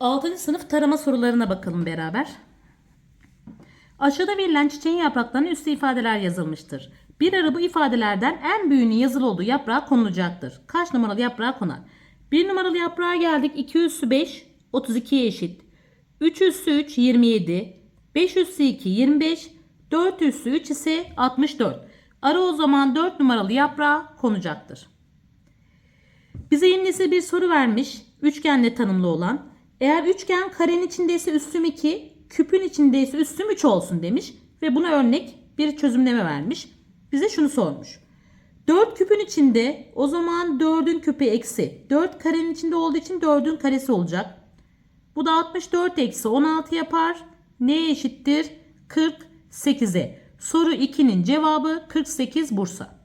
6. sınıf tarama sorularına bakalım beraber. Aşağıda verilen çiçeğin yapraklarının üstü ifadeler yazılmıştır. Bir ara bu ifadelerden en büyüğünün yazılı olduğu yaprağa konulacaktır. Kaç numaralı yaprağa konar? 1 numaralı yaprağa geldik. 2 üssü 5 32'ye eşit. 3 üssü 3 27. 5 üssü 2 25. 4 üssü 3 ise 64. Ara o zaman 4 numaralı yaprağa konacaktır. Bize yeni bir soru vermiş. Üçgenle tanımlı olan. Eğer üçgen karenin içindeyse üstüm 2, küpün içindeyse üstüm 3 olsun demiş. Ve buna örnek bir çözümleme vermiş. Bize şunu sormuş. 4 küpün içinde o zaman 4'ün küpü eksi. 4 karenin içinde olduğu için 4'ün karesi olacak. Bu da 64 eksi 16 yapar. Neye eşittir? 48'e. Soru 2'nin cevabı 48 Bursa.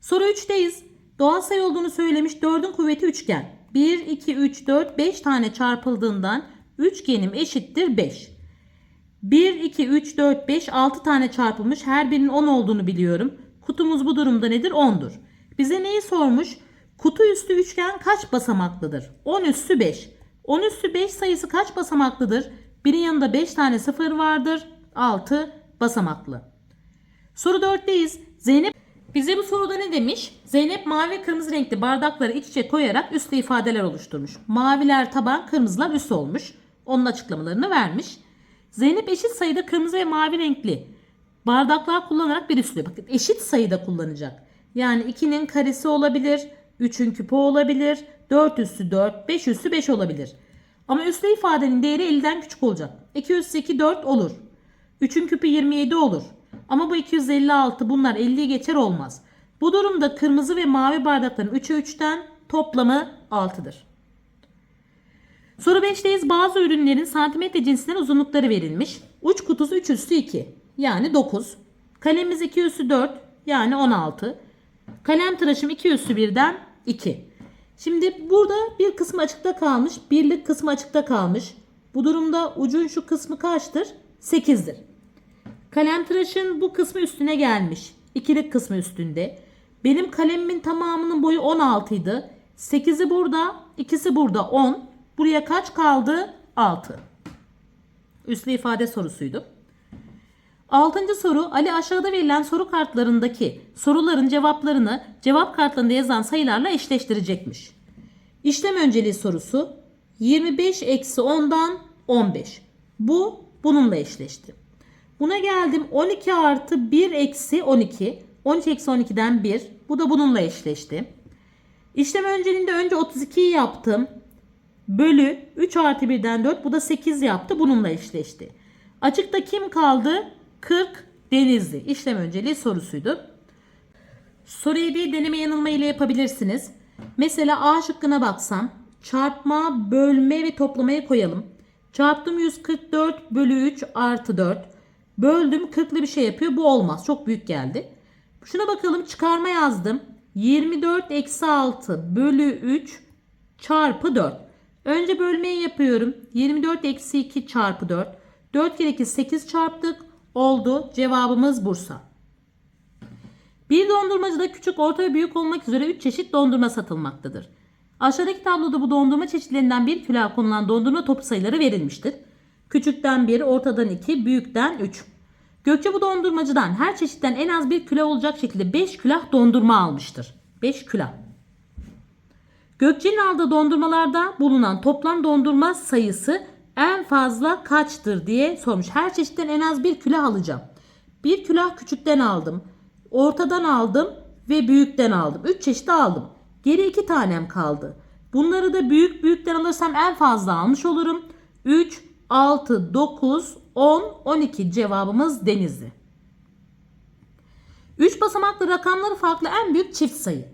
Soru 3'teyiz. Doğal sayı olduğunu söylemiş. 4'ün kuvveti üçgen. 1, 2, 3, 4, 5 tane çarpıldığından üçgenim eşittir 5. 1, 2, 3, 4, 5, 6 tane çarpılmış. Her birinin 10 olduğunu biliyorum. Kutumuz bu durumda nedir? 10'dur. Bize neyi sormuş? Kutu üstü üçgen kaç basamaklıdır? 10 üstü 5. 10 üstü 5 sayısı kaç basamaklıdır? Birin yanında 5 tane sıfır vardır. 6 basamaklı. Soru 4'teyiz. Zeynep bize bu soruda ne demiş? Zeynep mavi ve kırmızı renkli bardakları iç içe koyarak üstte ifadeler oluşturmuş. Maviler taban, kırmızılar üst olmuş. Onun açıklamalarını vermiş. Zeynep eşit sayıda kırmızı ve mavi renkli bardaklar kullanarak bir üslüyor. Bakın eşit sayıda kullanacak. Yani 2'nin karesi olabilir, 3'ün küpü olabilir, 4 üssü 4, 5 üssü 5 olabilir. Ama üslü ifadenin değeri 50'den küçük olacak. 2 üssü 2 4 olur. 3'ün küpü 27 olur. Ama bu 256 bunlar 50'yi geçer olmaz. Bu durumda kırmızı ve mavi bardakların 3'ü 3'ten toplamı 6'dır. Soru 5'teyiz. Bazı ürünlerin santimetre cinsinden uzunlukları verilmiş. Uç kutusu 3 üssü 2 yani 9. Kalemimiz 2 üssü 4 yani 16. Kalem tıraşım 2 üssü 1'den 2. Şimdi burada bir kısmı açıkta kalmış. Birlik kısmı açıkta kalmış. Bu durumda ucun şu kısmı kaçtır? 8'dir. Kalem tıraşın bu kısmı üstüne gelmiş. İkilik kısmı üstünde. Benim kalemimin tamamının boyu 16 idi. 8'i burada, ikisi burada 10. Buraya kaç kaldı? 6. Üslü ifade sorusuydu. Altıncı soru Ali aşağıda verilen soru kartlarındaki soruların cevaplarını cevap kartlarında yazan sayılarla eşleştirecekmiş. İşlem önceliği sorusu 25 eksi 10'dan 15. Bu bununla eşleşti. Buna geldim 12 artı 1 eksi 12. 13 eksi 12'den 1. Bu da bununla eşleşti. İşlem önceliğinde önce 32'yi yaptım. Bölü 3 artı 1'den 4. Bu da 8 yaptı. Bununla eşleşti. Açıkta kim kaldı? 40 Denizli. İşlem önceliği sorusuydu. Soruyu bir deneme yanılma ile yapabilirsiniz. Mesela A şıkkına baksam çarpma, bölme ve toplamayı koyalım. Çarptım 144 bölü 3 artı 4. Böldüm 40'lı bir şey yapıyor. Bu olmaz. Çok büyük geldi. Şuna bakalım çıkarma yazdım. 24 eksi 6 bölü 3 çarpı 4. Önce bölmeyi yapıyorum. 24 eksi 2 çarpı 4. 4 kere 2 8 çarptık. Oldu. Cevabımız Bursa. Bir dondurmacıda küçük, orta ve büyük olmak üzere 3 çeşit dondurma satılmaktadır. Aşağıdaki tabloda bu dondurma çeşitlerinden bir külah konulan dondurma topu sayıları verilmiştir. Küçükten 1, ortadan 2, büyükten 3. Gökçe bu dondurmacıdan her çeşitten en az bir külah olacak şekilde 5 külah dondurma almıştır. 5 külah. Gökçe'nin aldığı dondurmalarda bulunan toplam dondurma sayısı en fazla kaçtır diye sormuş. Her çeşitten en az bir külah alacağım. Bir külah küçükten aldım. Ortadan aldım ve büyükten aldım. 3 çeşit aldım. Geri 2 tanem kaldı. Bunları da büyük büyükten alırsam en fazla almış olurum. 3, 6, 9, 10, 12 cevabımız Denizli. 3 basamaklı rakamları farklı en büyük çift sayı.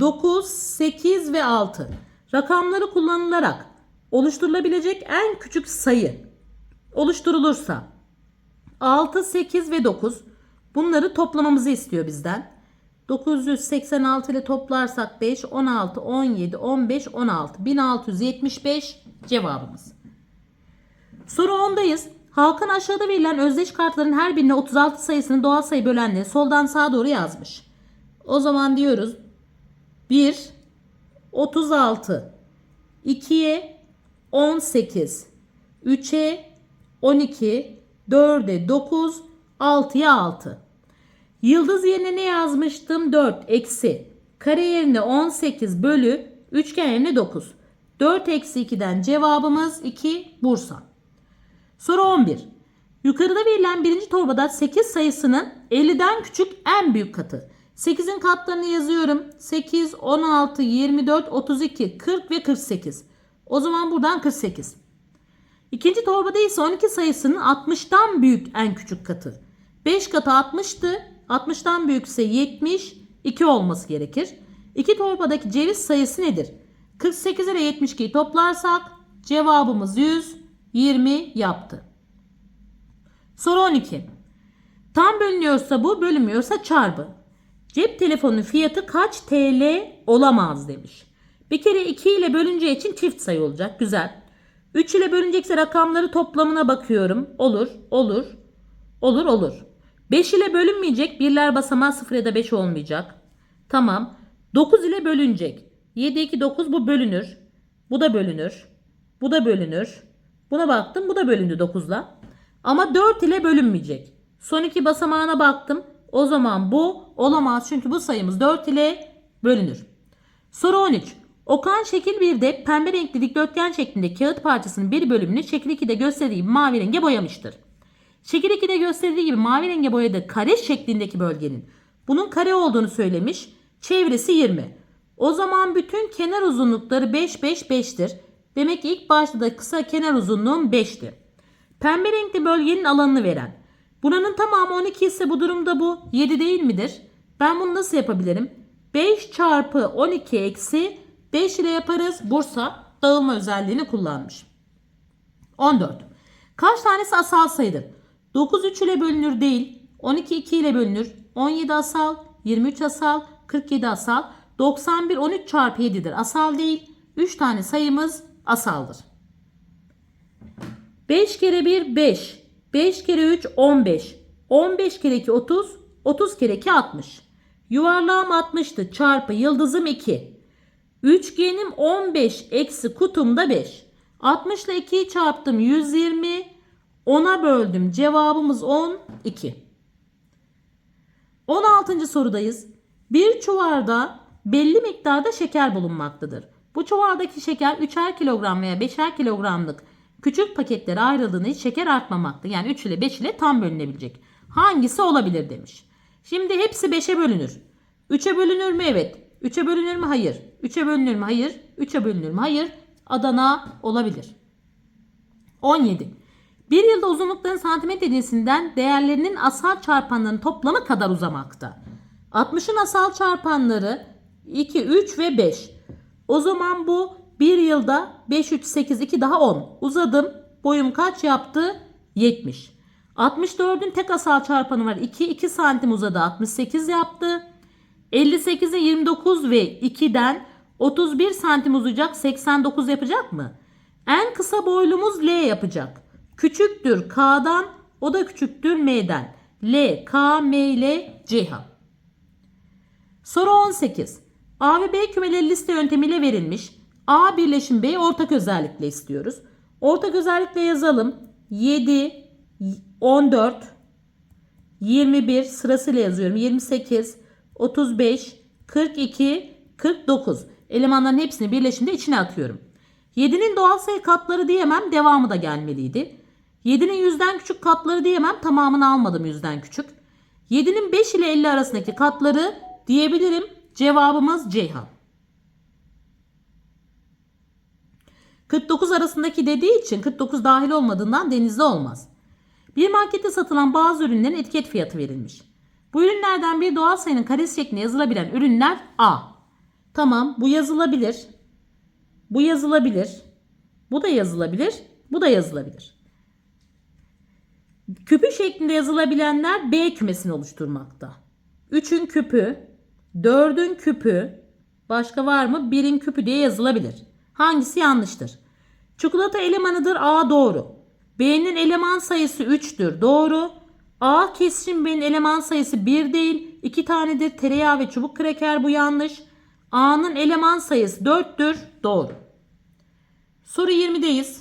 9, 8 ve 6. Rakamları kullanılarak oluşturulabilecek en küçük sayı oluşturulursa 6, 8 ve 9 bunları toplamamızı istiyor bizden. 986 ile toplarsak 5, 16, 17, 15, 16. 1675 cevabımız. Soru 10'dayız. Halkın aşağıda verilen özdeş kartların her birine 36 sayısını doğal sayı bölenleri soldan sağa doğru yazmış. O zaman diyoruz 1, 36, 2'ye 18, 3'e 12, 4'e 9, 6'ya 6. Yıldız yerine ne yazmıştım? 4 eksi. Kare yerine 18 bölü üçgen yerine 9. 4 eksi 2'den cevabımız 2 Bursa. Soru 11. Yukarıda verilen birinci torbada 8 sayısının 50'den küçük en büyük katı. 8'in katlarını yazıyorum. 8, 16, 24, 32, 40 ve 48. O zaman buradan 48. İkinci torbada ise 12 sayısının 60'tan büyük en küçük katı. 5 katı 60'tı. 60'tan büyükse 70, 2 olması gerekir. İki torbadaki ceviz sayısı nedir? 48 ile 72'yi toplarsak cevabımız 120 yaptı. Soru 12. Tam bölünüyorsa bu, bölünmüyorsa çarpı. Cep telefonunun fiyatı kaç TL olamaz demiş. Bir kere 2 ile bölüneceği için çift sayı olacak. Güzel. 3 ile bölünecekse rakamları toplamına bakıyorum. Olur, olur, olur, olur. 5 ile bölünmeyecek. Birler basamağı 0 ya da 5 olmayacak. Tamam. 9 ile bölünecek. 7, 2, 9 bu bölünür. Bu da bölünür. Bu da bölünür. Buna baktım bu da bölündü 9'la. Ama 4 ile bölünmeyecek. Son iki basamağına baktım. O zaman bu olamaz çünkü bu sayımız 4 ile bölünür. Soru 13. Okan şekil 1'de pembe renkli dikdörtgen şeklinde kağıt parçasının bir bölümünü şekil 2'de gösterdiği gibi mavi renge boyamıştır. Şekil 2'de gösterildiği gibi mavi renge boyadığı kare şeklindeki bölgenin bunun kare olduğunu söylemiş. Çevresi 20. O zaman bütün kenar uzunlukları 5 5 5'tir. Demek ki ilk başta da kısa kenar uzunluğum 5'ti. Pembe renkli bölgenin alanını veren. Buranın tamamı 12 ise bu durumda bu 7 değil midir? Ben bunu nasıl yapabilirim? 5 çarpı 12 eksi 5 ile yaparız. Bursa dağılma özelliğini kullanmış. 14. Kaç tanesi asal sayıdır? 9 3 ile bölünür değil. 12 2 ile bölünür. 17 asal, 23 asal, 47 asal. 91 13 çarpı 7'dir. Asal değil. 3 tane sayımız asaldır. 5 kere 1 5. 5 kere 3 15. 15 kere 2 30. 30 kere 2 60. Yuvarlağım 60'tı. Çarpı yıldızım 2. Üçgenim 15 eksi kutumda 5. 60 ile 2'yi çarptım 120. 10'a böldüm. Cevabımız 12. 16. sorudayız. Bir çuvalda belli miktarda şeker bulunmaktadır. Bu çuvaldaki şeker 3'er kilogram veya 5'er kilogramlık küçük paketlere ayrıldığında hiç şeker artmamakta. Yani 3 ile 5 ile tam bölünebilecek. Hangisi olabilir demiş. Şimdi hepsi 5'e bölünür. 3'e bölünür mü? Evet. 3'e bölünür mü? Hayır. 3'e bölünür mü? Hayır. 3'e bölünür mü? Hayır. Adana olabilir. 17. Bir yılda uzunlukların santimetre cinsinden değerlerinin asal çarpanlarının toplamı kadar uzamakta. 60'ın asal çarpanları 2, 3 ve 5. O zaman bu bir yılda 5, 3, 8, 2 daha 10. Uzadım. Boyum kaç yaptı? 70. 64'ün tek asal çarpanı var. 2, 2 santim uzadı. 68 yaptı. 58'in 29 ve 2'den 31 santim uzayacak. 89 yapacak mı? En kısa boylumuz L yapacak. Küçüktür K'dan. O da küçüktür M'den. L, K, M ile Cihan. Soru 18. A ve B kümeleri liste yöntemiyle verilmiş. A birleşim B'yi ortak özellikle istiyoruz. Ortak özellikle yazalım. 7, 14, 21 sırasıyla yazıyorum. 28, 35, 42, 49. Elemanların hepsini birleşimde içine atıyorum. 7'nin doğal sayı katları diyemem devamı da gelmeliydi. 7'nin yüzden küçük katları diyemem tamamını almadım yüzden küçük. 7'nin 5 ile 50 arasındaki katları diyebilirim. Cevabımız Ceyhan. 49 arasındaki dediği için 49 dahil olmadığından denizde olmaz. Bir markette satılan bazı ürünlerin etiket fiyatı verilmiş. Bu ürünlerden bir doğal sayının karesi şeklinde yazılabilen ürünler A. Tamam bu yazılabilir. Bu yazılabilir. Bu da yazılabilir. Bu da yazılabilir. Küpü şeklinde yazılabilenler B kümesini oluşturmakta. 3'ün küpü, 4'ün küpü, başka var mı? 1'in küpü diye yazılabilir. Hangisi yanlıştır? Çikolata elemanıdır A doğru. B'nin eleman sayısı 3'tür doğru. A kesişim B'nin eleman sayısı 1 değil. 2 tanedir tereyağı ve çubuk kraker bu yanlış. A'nın eleman sayısı 4'tür doğru. Soru 20'deyiz.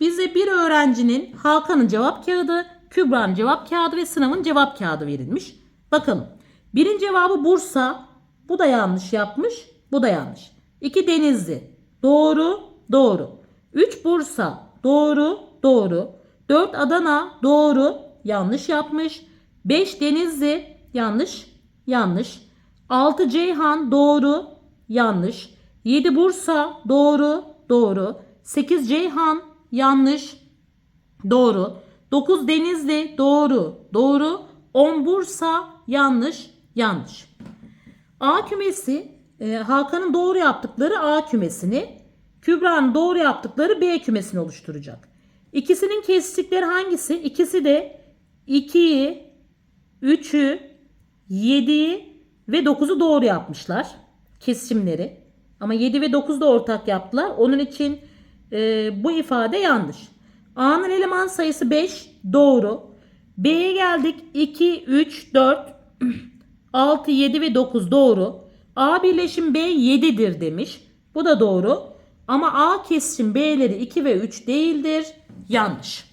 Bize bir öğrencinin Hakan'ın cevap kağıdı, Kübra'nın cevap kağıdı ve sınavın cevap kağıdı verilmiş. Bakalım. Birin cevabı Bursa. Bu da yanlış yapmış. Bu da yanlış. 2 Denizli. Doğru. Doğru. 3 Bursa. Doğru. Doğru. 4 Adana. Doğru. Yanlış yapmış. 5 Denizli. Yanlış. Yanlış. 6 Ceyhan. Doğru. Yanlış. 7 Bursa. Doğru. Doğru. 8 Ceyhan. Yanlış. Doğru. 9 Denizli. Doğru. Doğru. 10 Bursa. Yanlış. Yanlış. A kümesi e, Hakan'ın doğru yaptıkları A kümesini, Kübra'nın doğru yaptıkları B kümesini oluşturacak. İkisinin kesiştikleri hangisi? İkisi de 2'yi, 3'ü, 7'yi ve 9'u doğru yapmışlar. Kesişimleri. Ama 7 ve 9 da ortak yaptılar. Onun için e, bu ifade yanlış. A'nın eleman sayısı 5 doğru. B'ye geldik 2, 3, 4, 6, 7 ve 9 doğru. A birleşim B 7'dir demiş. Bu da doğru. Ama A kesişim B'leri 2 ve 3 değildir. Yanlış.